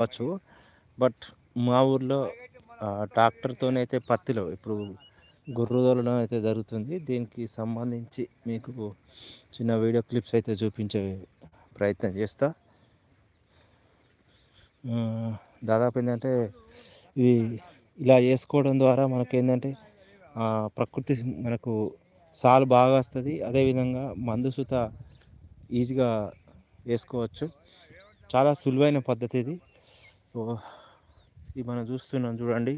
చెప్పచ్చు. బట్ మా ఊర్లో ట్రాక్టర్తోనైతే పత్తిలో ఇప్పుడు గుర్రుదోలడం అయితే జరుగుతుంది. దీనికి సంబంధించి మీకు చిన్న వీడియో క్లిప్స్ అయితే చూపించే ప్రయత్నం చేస్తా. దాదాపు ఏంటంటే ఇది ఇలా చేసుకోవడం ద్వారా మనకి ఏంటంటే ప్రకృతి మనకు సాలు బాగా వస్తుంది. అదేవిధంగా మందు సుత ఈజీగా వేసుకోవచ్చు. చాలా సులువైన పద్ధతి ఇది. ఇది మనం చూస్తున్నాం చూడండి.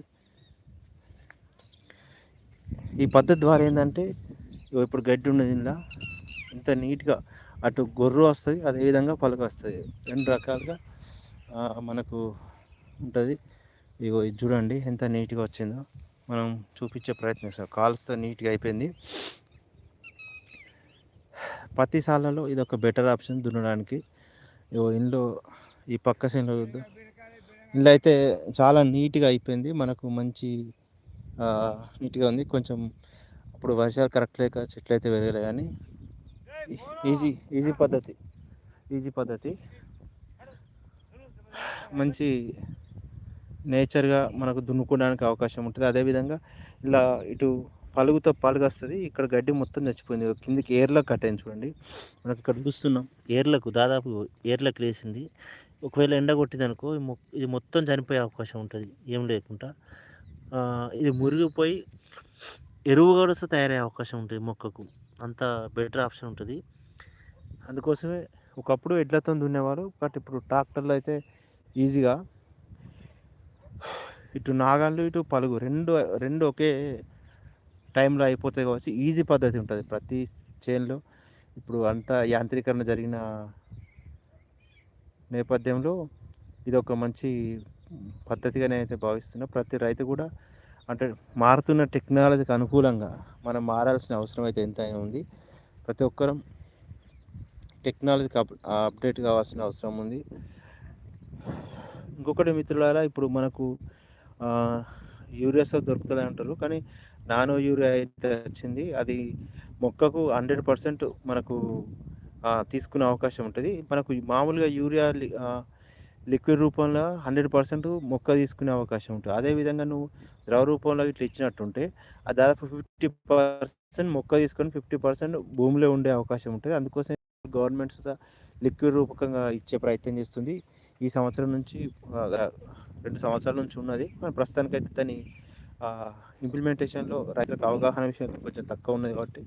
ఈ పద్ధతి ద్వారా ఏంటంటే ఇప్పుడు గడ్డి ఉన్నది ఇలా ఇంత నీట్గా అటు గొర్రు వస్తుంది అదేవిధంగా పలక వస్తుంది. రెండు రకాలుగా మనకు ఉంటుంది. ఇగో ఇది చూడండి ఎంత నీట్గా వచ్చిందో. మనం చూపించే ప్రయత్నిస్తాం కాల్స్తో నీట్గా అయిపోయింది. పత్తి సాలలో ఇది ఒక బెటర్ ఆప్షన్ దున్నడానికి. ఇగో ఇంట్లో ఈ పక్క సీన్లో చూద్దాం. ఇంట్లో అయితే చాలా నీట్గా అయిపోయింది. మనకు మంచి నీట్గా ఉంది. కొంచెం అప్పుడు వర్షాలు కరెక్ట్ లేక చెట్లు అయితే పెరగలే కానీ ఈజీ ఈజీ పద్ధతి ఈజీ పద్ధతి. మంచి నేచర్గా మనకు దున్నుకోవడానికి అవకాశం ఉంటుంది. అదేవిధంగా ఇలా ఇటు పలుగుతో పలుగొస్తుంది. ఇక్కడ గడ్డి మొత్తం చచ్చిపోయింది. కిందికి ఏర్లకు కట్టాను చూడండి. మనకు ఇక్కడ చూస్తున్నాం. ఏర్లకు దాదాపు ఏర్లకు లేసింది ఒకవేళ ఎండ కొట్టింది అనుకో ఇది మొత్తం చనిపోయే అవకాశం ఉంటుంది. ఏం లేకుండా. ఇది మురిగిపోయి ఎరువు కూడా తయారయ్యే అవకాశం ఉంటుంది మొక్కకు. అంత బెటర్ ఆప్షన్ ఉంటుంది. అందుకోసమే ఒకప్పుడు ఎడ్లతో దున్నేవారు బట్ ఇప్పుడు ట్రాక్టర్లు అయితే ఈజీగా. ఇటు నాగాళ్ళు ఇటు పలుగు రెండు రెండు ఒకే టైంలో అయిపోతాయి కావచ్చు ఈజీ పద్ధతి ఉంటుంది ప్రతి చేన్లో. ఇప్పుడు అంతా యాంత్రీకరణ జరిగిన నేపథ్యంలో ఇది ఒక మంచి పద్ధతిగా నేనైతే భావిస్తున్నా. ప్రతి రైతు కూడా అంటే మారుతున్న టెక్నాలజీకి అనుకూలంగా మనం మారాల్సిన అవసరం అయితే ఎంత ఉంది. ప్రతి ఒక్కరం టెక్నాలజీకి అప్ అప్డేట్ కావాల్సిన అవసరం ఉంది. ఇంకొకటి మిత్రులారా ఇప్పుడు మనకు యూరియాస్ దొరుకుతుంది అంటారు. కానీ నానో యూరియా అయితే వచ్చింది. అది మొక్కకు హండ్రెడ్ పర్సెంట్ మనకు తీసుకునే అవకాశం ఉంటుంది. మనకు మామూలుగా యూరియా లిక్విడ్ రూపంలో హండ్రెడ్ పర్సెంట్ మొక్క తీసుకునే అవకాశం ఉంటుంది. అదేవిధంగా నువ్వు ద్రవ రూపంలో ఇట్లా ఇచ్చినట్టుంటే ఆ దాదాపు ఫిఫ్టీ పర్సెంట్ మొక్క తీసుకొని ఫిఫ్టీ పర్సెంట్ భూమిలో ఉండే అవకాశం ఉంటుంది. అందుకోసం గవర్నమెంట్ లిక్విడ్ రూపకంగా ఇచ్చే ప్రయత్నం చేస్తుంది. ఈ సంవత్సరం నుంచి రెండు సంవత్సరాల నుంచి ఉన్నది. కానీ ప్రస్తుతానికైతే దాని ఇంప్లిమెంటేషన్లో రైతులకు అవగాహన విషయంలో కొంచెం తక్కువ ఉన్నది కాబట్టి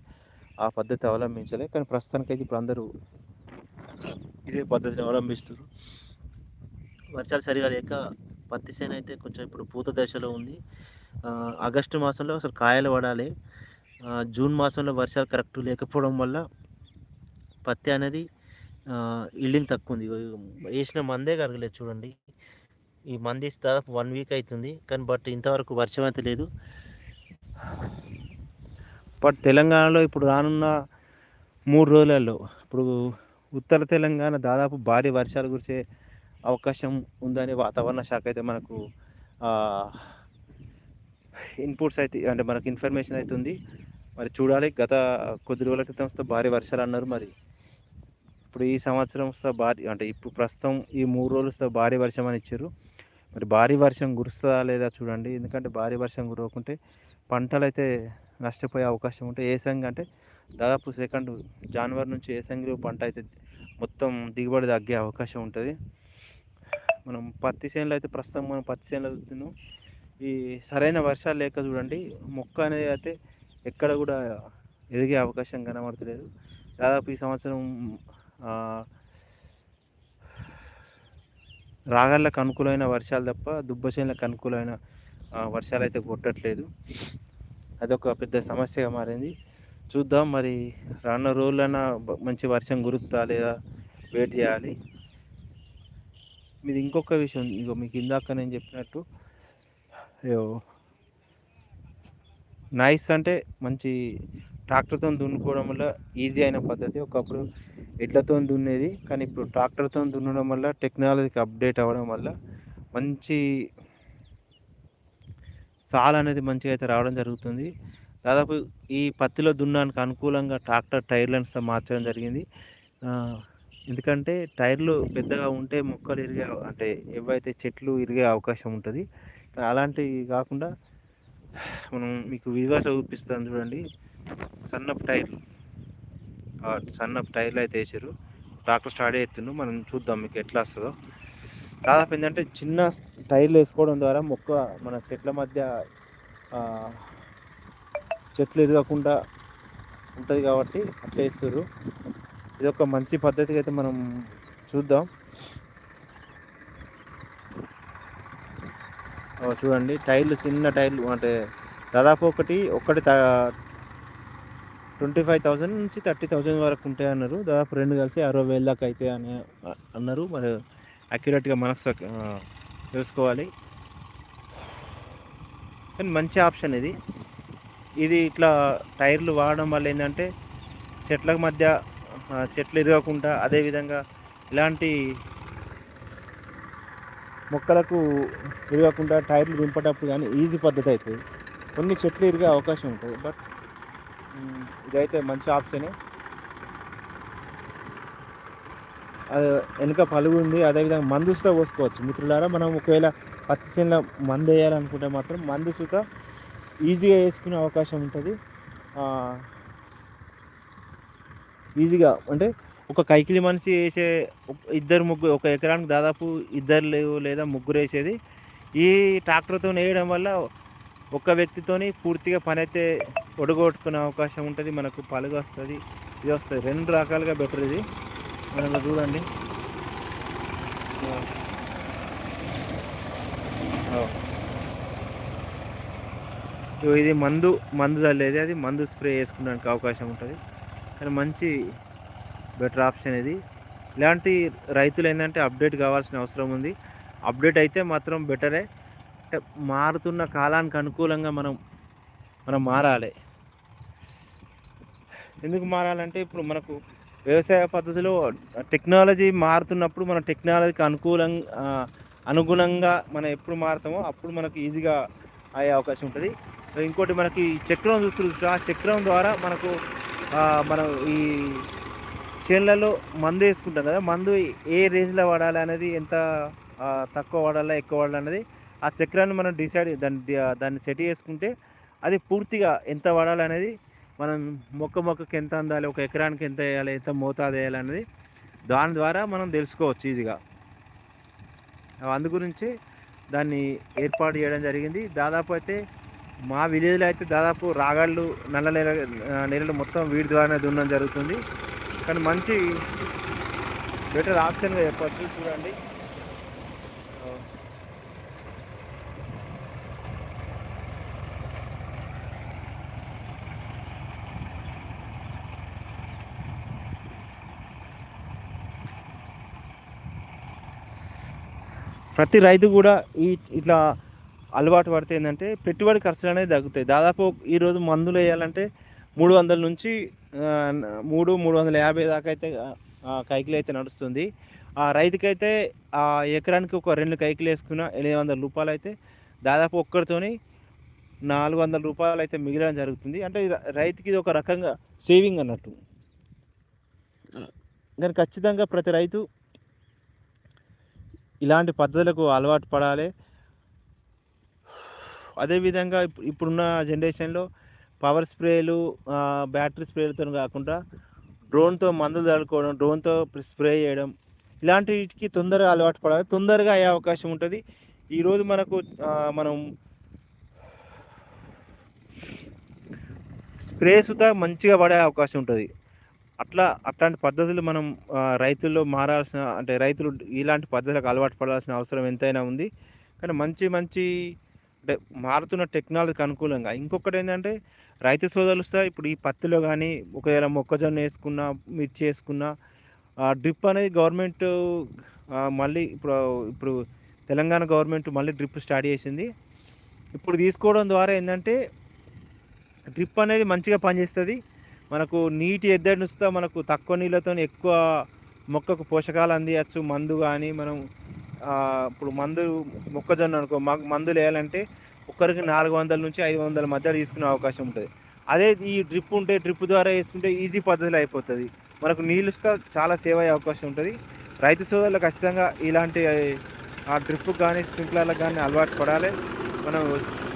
ఆ పద్ధతి అవలంబించలే. కానీ ప్రస్తుతానికైతే ఇప్పుడు అందరూ ఇదే పద్ధతిని అవలంబిస్తారు వర్షాలు సరిగా లేక పత్తి చేను అయితే కొంచెం ఇప్పుడు పూత దశలో ఉంది. ఆగస్టు మాసంలో అసలు కాయలు పడాలి. జూన్ మాసంలో వర్షాలు కరెక్ట్ లేకపోవడం వల్ల పత్తి అనేది ఇల్డింగ్ తక్కువ ఉంది వేసిన మందే కరగలేదు చూడండి. ఈ మంది దాదాపు వన్ వీక్ అవుతుంది. కానీ బట్ ఇంతవరకు వర్షం అయితే లేదు. బట్ తెలంగాణలో ఇప్పుడు రానున్న మూడు రోజులలో ఇప్పుడు ఉత్తర తెలంగాణ దాదాపు భారీ వర్షాలు కురిసే అవకాశం ఉందని వాతావరణ శాఖ అయితే మనకు ఇన్పుట్స్ అయితే అంటే మనకు ఇన్ఫర్మేషన్ అవుతుంది మరి చూడాలి గత కొద్ది రోజుల క్రితం భారీ వర్షాలు అన్నారు మరి. ఇప్పుడు ఈ సంవత్సరం భారీ అంటే ఇప్పుడు ప్రస్తుతం ఈ మూడు రోజులు భారీ వర్షం అని ఇచ్చారు. మరి భారీ వర్షం కురుస్తుందా లేదా చూడండి. ఎందుకంటే భారీ వర్షం కురవకుంటే పంటలు అయితే నష్టపోయే అవకాశం ఉంటాయి ఏసంగి అంటే దాదాపు సెకండ్ జనవరి నుంచి ఏసంగిలో పంట అయితే మొత్తం దిగుబడి తగ్గే అవకాశం ఉంటుంది. మనం పత్తి చేనులో అయితే ప్రస్తుతం మనం పత్తి చేనులో చూస్తున్నాం. ఈ సరైన వర్షాలు లేక చూడండి మొక్క అనేది అయితే ఎక్కడ కూడా ఎదిగే అవకాశం కనబడతలేదు. దాదాపు ఈ సంవత్సరం రాగళ్ళకు అనుకూలమైన వర్షాలు తప్ప దుబ్బచేనులకు అనుకూలమైన వర్షాలు అయితే కొట్టట్లేదు. అదొక పెద్ద సమస్యగా మారింది. చూద్దాం మరి రానున్న రోజులైనా మంచి వర్షం గురుతా లేదా వెయిట్ చేయాలి. మీది ఇంకొక విషయం ఇగో మీకు ఇందాక నేను చెప్పినట్టు నైస్ అంటే మంచి ట్రాక్టర్తో దున్నుకోవడం వల్ల ఈజీ అయిన పద్ధతి. ఒకప్పుడు ఎడ్లతో దున్నేది కానీ ఇప్పుడు ట్రాక్టర్తో దున్నడం వల్ల టెక్నాలజీకి అప్డేట్ అవ్వడం వల్ల మంచి సాల్ అనేది మంచిగా అయితే రావడం జరుగుతుంది. దాదాపు ఈ పత్తిలో దున్నడానికి అనుకూలంగా ట్రాక్టర్ టైర్లను మార్చడం జరిగింది. ఎందుకంటే టైర్లు పెద్దగా ఉంటే మొక్కలు ఇరిగే అంటే ఏవైతే చెట్లు ఇరిగే అవకాశం ఉంటుంది. అలాంటివి కాకుండా మనం మీకు వివాస చూపిస్తాను చూడండి. సన్నపు టైర్లు సన్నపు టైర్లు అయితే వేసారు. ట్రాక్టర్ స్టార్ట్ అవుతుండు మనం చూద్దాం మీకు ఎట్లా వస్తుందో. దాదాపు ఏంటంటే చిన్న టైర్లు వేసుకోవడం ద్వారా మొక్క మన చెట్ల మధ్య చెట్లు ఎరగకుండా ఉంటుంది కాబట్టి అట్లా వేస్తారు ఇది ఒక మంచి పద్ధతిగా అయితే మనం చూద్దాం. చూడండి. టైర్లు చిన్న టైర్లు అంటే దాదాపు ఒకటి ఒకటి ట్వంటీ ఫైవ్ థౌజండ్ నుంచి థర్టీ థౌజండ్ వరకు ఉంటాయి అన్నారు దాదాపు రెండు కలిసి అరవై వేల దాకా అయితే అని అన్నారు. మరి అక్యురేట్గా మనకు తెలుసుకోవాలి. కానీ మంచి ఆప్షన్ ఇది. ఇది ఇట్లా టైర్లు వాడడం వల్ల ఏంటంటే చెట్ల మధ్య చెట్లు ఇరగకుండా అదేవిధంగా ఇలాంటి మొక్కలకు ఇరగకుండా టైర్లు దింపేటప్పుడు కానీ ఈజీ పద్ధతి అవుతుంది కొన్ని చెట్లు ఇరిగే అవకాశం ఉంటుంది. బట్ ఇదైతే మంచి ఆప్షనే అది వెనుక పలుగు ఉంది. అదేవిధంగా మందుసుతో పోసుకోవచ్చు. మిత్రులారా మనం ఒకవేళ పత్తి చేనులో మందు వేయాలనుకుంటే మాత్రం మందుసుతో ఈజీగా వేసుకునే అవకాశం ఉంటుంది. ఈజీగా అంటే ఒక కైకిలి మనిషి వేసే ఇద్దరు ముగ్గురు ఒక ఎకరానికి దాదాపు ఇద్దరు లేవు లేదా ముగ్గురు వేసేది. ఈ ట్రాక్టర్తో వేయడం వల్ల ఒక వ్యక్తితోని పూర్తిగా పని అయితే ఒడగొట్టుకునే అవకాశం ఉంటుంది. మనకు పలుగు వస్తుంది ఇది వస్తుంది. రెండు రకాలుగా బెటర్ ఇది. మనం చూడండి. ఇది మందు మందు చల్లేది అది మందు స్ప్రే చేసుకోవడానికి అవకాశం ఉంటుంది. కానీ మంచి బెటర్ ఆప్షన్ ఇది. ఇలాంటి రైతులు ఏంటంటే అప్డేట్ కావాల్సిన అవసరం ఉంది. అప్డేట్ అయితే మాత్రం బెటరే. అంటే మారుతున్న కాలానికి అనుకూలంగా మనం మనం మారాలి. ఎందుకు మారాలంటే ఇప్పుడు మనకు వ్యవసాయ పద్ధతిలో టెక్నాలజీ మారుతున్నప్పుడు మన టెక్నాలజీకి అనుకూలంగా అనుగుణంగా మనం ఎప్పుడు మారుతామో అప్పుడు మనకు ఈజీగా అయ్యే అవకాశం ఉంటుంది. ఇంకోటి మనకి చక్రం చూస్తున్నారు ఆ చక్రం ద్వారా మనకు మనం ఈ చేనులలో మందు వేసుకుంటాం కదా మందు ఏ రేంజ్లో వాడాలి అనేది ఎంత తక్కువ వాడాలా ఎక్కువ వాడాలి అనేది ఆ చక్రాన్ని మనం డిసైడ్ దాన్ని దాన్ని సెట్ చేసుకుంటే అది పూర్తిగా ఎంత వాడాలి అనేది మనం మొక్క మొక్కకి ఎంత అందాలి ఒక ఎకరానికి ఎంత వేయాలి ఎంత మోతాదు వేయాలి అనేది దాని ద్వారా మనం తెలుసుకోవచ్చు ఈజీగా. అందు గురించి దాన్ని ఏర్పాటు చేయడం జరిగింది. దాదాపు అయితే మా విలేజ్లో అయితే దాదాపు రాగాళ్ళు నల్ల నెల నెలలు మొత్తం వీడి ద్వారానే దున్నడం జరుగుతుంది. కానీ మంచి బెటర్ ఆప్షన్గా చెప్పచ్చు. చూడండి. ప్రతి రైతు కూడా ఈ ఇట్లా అలవాటు పడితే ఏంటంటే పెట్టుబడి ఖర్చులు అనేది తగ్గుతాయి. దాదాపు ఈరోజు మందులు వేయాలంటే మూడు వందల నుంచి మూడు మూడు వందల యాభై దాకా అయితే కైకిలు అయితే నడుస్తుంది. ఆ రైతుకైతే ఆ ఎకరానికి ఒక రెండు కైకిలు వేసుకున్న ఎనిమిది వందల రూపాయలు అయితే దాదాపు ఒక్కరితోని నాలుగు వందల రూపాయలు అయితే మిగిలడం జరుగుతుంది. అంటే రైతుకి ఇది ఒక రకంగా సేవింగ్ అన్నట్టు. కానీ ఖచ్చితంగా ప్రతి రైతు ఇలాంటి పద్ధతులకు అలవాటు పడాలి. అదేవిధంగా ఇప్పుడున్న జనరేషన్లో పవర్ స్ప్రేలు బ్యాటరీ స్ప్రేలతో కాకుండా డ్రోన్తో మందులు చల్లుకోవడం డ్రోన్తో స్ప్రే చేయడం ఇలాంటి వీటికి తొందరగా అలవాటు పడాలి. తొందరగా అయ్యే అవకాశం ఉంటుంది. ఈరోజు మనకు మనం స్ప్రే సుతా మంచిగా పడే అవకాశం ఉంటుంది. అట్లా అట్లాంటి పద్ధతులు మనం రైతుల్లో మారాల్సిన అంటే రైతులు ఇలాంటి పద్ధతులకు అలవాటు పడాల్సిన అవసరం ఎంతైనా ఉంది. కానీ మంచి మంచి అంటే మారుతున్న టెక్నాలజీకి అనుకూలంగా. ఇంకొకటి ఏంటంటే రైతు సోదరులుస్తా ఇప్పుడు ఈ పత్తిలో కానీ ఒకవేళ మొక్కజొన్న వేసుకున్న మిర్చి వేసుకున్న డ్రిప్ అనేది గవర్నమెంట్ మళ్ళీ ఇప్పుడు ఇప్పుడు తెలంగాణ గవర్నమెంట్ మళ్ళీ డ్రిప్ స్టార్ట్ చేసింది. ఇప్పుడు తీసుకోవడం ద్వారా ఏంటంటే డ్రిప్ అనేది మంచిగా పనిచేస్తుంది. మనకు నీటి ఎద్దడి మనకు తక్కువ నీళ్ళతో ఎక్కువ మొక్కకు పోషకాలు అందియచ్చు. మందు కానీ మనం ఇప్పుడు మందు మొక్కజొన్న అనుకో మందులు వేయాలంటే ఒక్కరికి నాలుగు వందల నుంచి ఐదు వందల మధ్య తీసుకునే అవకాశం ఉంటుంది. అదే ఈ డ్రిప్ ఉంటే డ్రిప్ ద్వారా వేసుకుంటే ఈజీ పద్ధతిలో అయిపోతుంది. మనకు నీళ్ళు ఇస్తా చాలా సేవ్ అయ్యే అవకాశం ఉంటుంది. రైతు సోదరులు ఖచ్చితంగా ఇలాంటి ఆ డ్రిప్ కానీ స్ప్రింక్లర్లకు కానీ అలవాటు పడాలి. మనం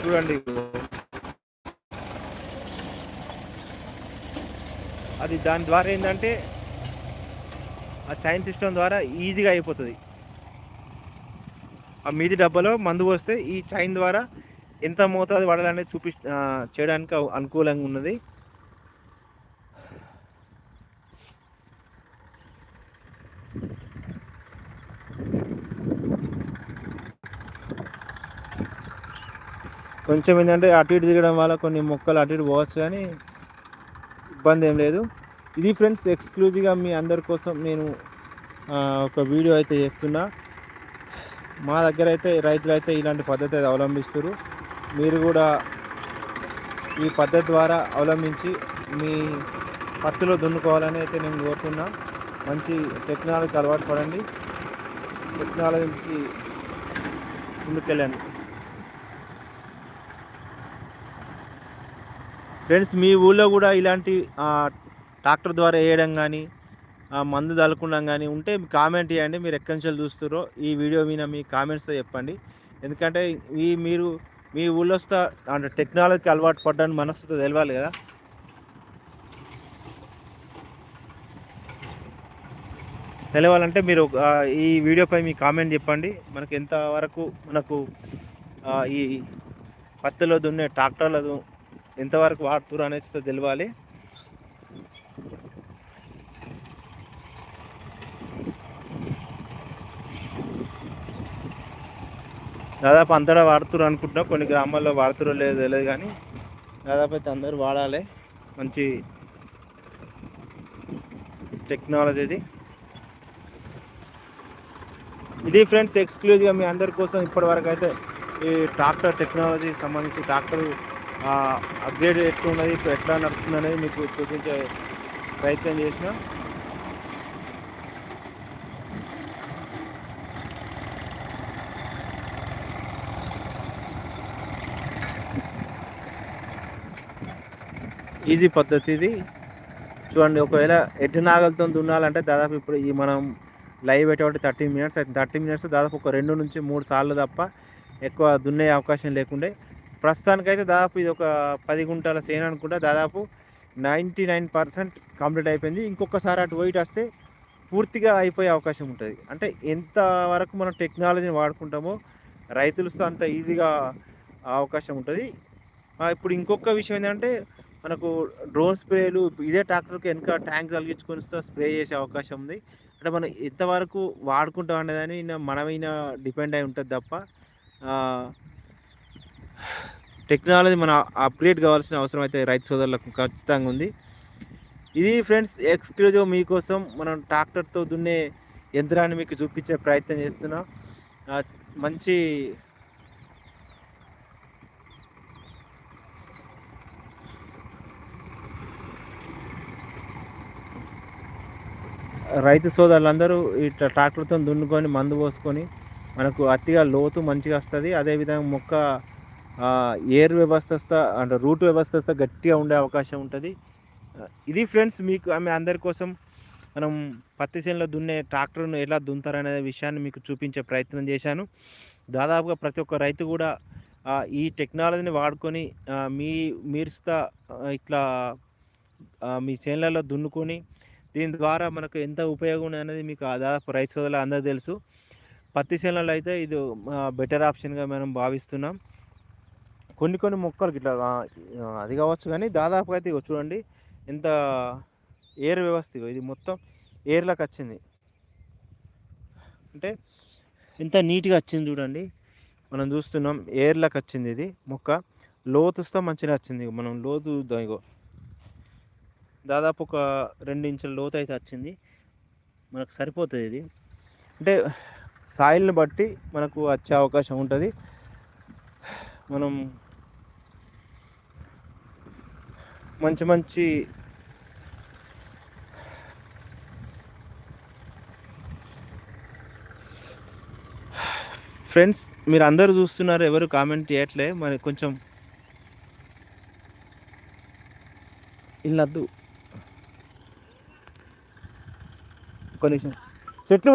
చూడండి. అది దాని ద్వారా ఏంటంటే ఆ చైన్ సిస్టమ్ ద్వారా ఈజీగా అయిపోతుంది. ఆ మీది డబ్బాలో మందు పోస్తే ఈ చైన్ ద్వారా ఎంత మోతాదు పడాలనేది చూపి చేయడానికి అనుకూలంగా ఉన్నది. కొంచెం ఏంటంటే అటు ఇటు తిరగడం వల్ల కొన్ని మొక్కలు అటు ఇటు పోవచ్చు కానీ ఇబ్బంది ఏం లేదు. ఇది ఫ్రెండ్స్ ఎక్స్క్లూజివ్గా మీ అందరి కోసం నేను ఒక వీడియో అయితే చేస్తున్నా. మా దగ్గర అయితే రైతులు అయితే ఇలాంటి పద్ధతి అయితే అవలంబిస్తారు మీరు కూడా ఈ పద్ధతి ద్వారా అవలంబించి మీ పత్తిలో దున్నుకోవాలని అయితే నేను కోరుతున్నా. మంచి టెక్నాలజీ అలవాటు పడండి. టెక్నాలజీకి ముందుకెళ్ళండి. ఫ్రెండ్స్ మీ ఊళ్ళో కూడా ఇలాంటి ట్రాక్టర్ ద్వారా వేయడం కానీ మందు చల్లుకుండం కానీ ఉంటే కామెంట్ చేయండి. మీరు ఎక్కడి నుంచి చూస్తారో ఈ వీడియో మీద మీ కామెంట్స్తో చెప్పండి. ఎందుకంటే ఈ మీరు మీ ఊళ్ళో అంటే టెక్నాలజీకి అలవాటు పడ్డాన్ని మనసుతో తెలవాలి కదా. తెలవాలంటే మీరు ఈ వీడియోపై మీ కామెంట్ చెప్పండి. మనకి ఎంతవరకు మనకు ఈ పత్తిలో దున్నే ట్రాక్టర్ల ఎంతవరకు వాడుతురు అనేసి తెలియాలి దాదాపు అంతటా వాడుతురు అనుకుంటున్నా. కొన్ని గ్రామాల్లో వాడుతురో లేదు తెలియదు కానీ దాదాపు అయితే అందరూ వాడాలి. మంచి టెక్నాలజీ ఇది. ఇది ఫ్రెండ్స్ ఎక్స్క్లూజివ్గా మీ అందరి కోసం ఇప్పటివరకు అయితే ఈ ట్రాక్టర్ టెక్నాలజీ సంబంధించి ట్రాక్టర్ అప్గ్రేడ్ ఎట్లున్నది ఇప్పుడు ఎట్లా నడుస్తుంది అనేది మీకు చూపించే ప్రయత్నం చేసిన. ఈజీ పద్ధతి ఇది చూడండి ఒకవేళ ఎడ్డు నాగలతో దున్నాలంటే దాదాపు ఇప్పుడు ఈ మనం లైవ్ పెట్టేవాటి థర్టీ మినిట్స్ అయితే థర్టీ మినిట్స్ దాదాపు ఒక రెండు నుంచి మూడు సార్లు తప్ప ఎక్కువ దున్నే అవకాశం లేకుండే. ప్రస్తుతానికైతే దాదాపు ఇది ఒక పది గుంటల సేన అనుకుంటా దాదాపు నైంటీ నైన్ పర్సెంట్ కంప్లీట్ అయిపోయింది. ఇంకొకసారి అటు వెయిట్ వస్తే పూర్తిగా అయిపోయే అవకాశం ఉంటుంది. అంటే ఎంతవరకు మనం టెక్నాలజీని వాడుకుంటామో రైతులతో అంత ఈజీగా అవకాశం ఉంటుంది. ఇప్పుడు ఇంకొక విషయం ఏంటంటే మనకు డ్రోన్ స్ప్రేలు ఇదే ట్రాక్టర్కి వెనక ట్యాంక్ తలిగించుకొని స్ప్రే చేసే అవకాశం ఉంది. అంటే మనం ఎంతవరకు వాడుకుంటాం అనేదాన్ని మనమైన డిపెండ్ అయి ఉంటుంది తప్ప టెక్నాలజీ మన అప్గ్రేడ్ కావాల్సిన అవసరం అయితే రైతు సోదరులకు ఖచ్చితంగా ఉంది. ఇది ఫ్రెండ్స్ ఎక్స్క్లూజివ్ మీకోసం మనం ట్రాక్టర్తో దున్నే యంత్రాన్ని మీకు చూపించే ప్రయత్నం చేస్తున్నాం. మంచి రైతు సోదరులందరూ ఇట్లా ట్రాక్టర్తో దున్నుకొని మందు పోసుకొని మనకు అతిగా లోతు మంచిగా వస్తుంది. అదేవిధంగా మొక్క ఎయిర్ వ్యవస్థ అంటే రూట్ వ్యవస్థ గట్టిగా ఉండే అవకాశం ఉంటుంది. ఇది ఫ్రెండ్స్ మీకు ఆమె అందరి కోసం మనం పత్తి చేనులో దున్నే ట్రాక్టర్ను ఎలా దున్తారనే విషయాన్ని మీకు చూపించే ప్రయత్నం చేశాను. దాదాపుగా ప్రతి ఒక్క రైతు కూడా ఈ టెక్నాలజీని వాడుకొని మీ మీరుస్తా ఇట్లా మీ చేనులలో దున్నుకొని దీని ద్వారా మనకు ఎంత ఉపయోగం అనేది మీకు దాదాపు రైతు సోదరులు అందరూ తెలుసు. పత్తి చేనులలో అయితే ఇది బెటర్ ఆప్షన్గా మనం భావిస్తున్నాం. కొన్ని కొన్ని మొక్కలకి ఇట్లా అది కావచ్చు కానీ దాదాపుగా అయితే చూడండి ఎంత ఎయిర్ వ్యవస్థ ఇది మొత్తం ఎయిర్లకు వచ్చింది. అంటే ఎంత నీట్గా వచ్చింది చూడండి. మనం చూస్తున్నాం ఎయిర్లకు వచ్చింది ఇది మొక్క. లోతుస్తో మంచిగా వచ్చింది మనం లోతు ఇగో దాదాపు ఒక రెండు ఇంచుల లోతు అయితే వచ్చింది మనకు సరిపోతుంది ఇది. అంటే సాయిల్ని బట్టి మనకు వచ్చే అవకాశం ఉంటుంది. మనం మంచి మంచి ఫ్రెండ్స్ మీరు అందరూ చూస్తున్నారు ఎవరు కామెంట్ చేయట్లే. మరి కొంచెం ఇల్లద్దు ఒక చెట్లు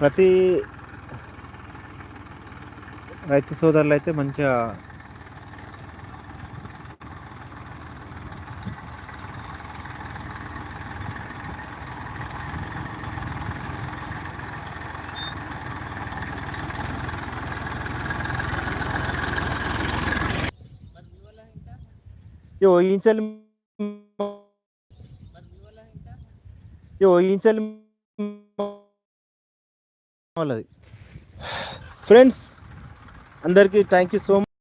ప్రతి రైతు సోదరులు అయితే మంచిగా यो ఇంచల్ వాళ్ళది ఫ్రెండ్స్ అందరికీ థ్యాంక్ యూ సో మచ్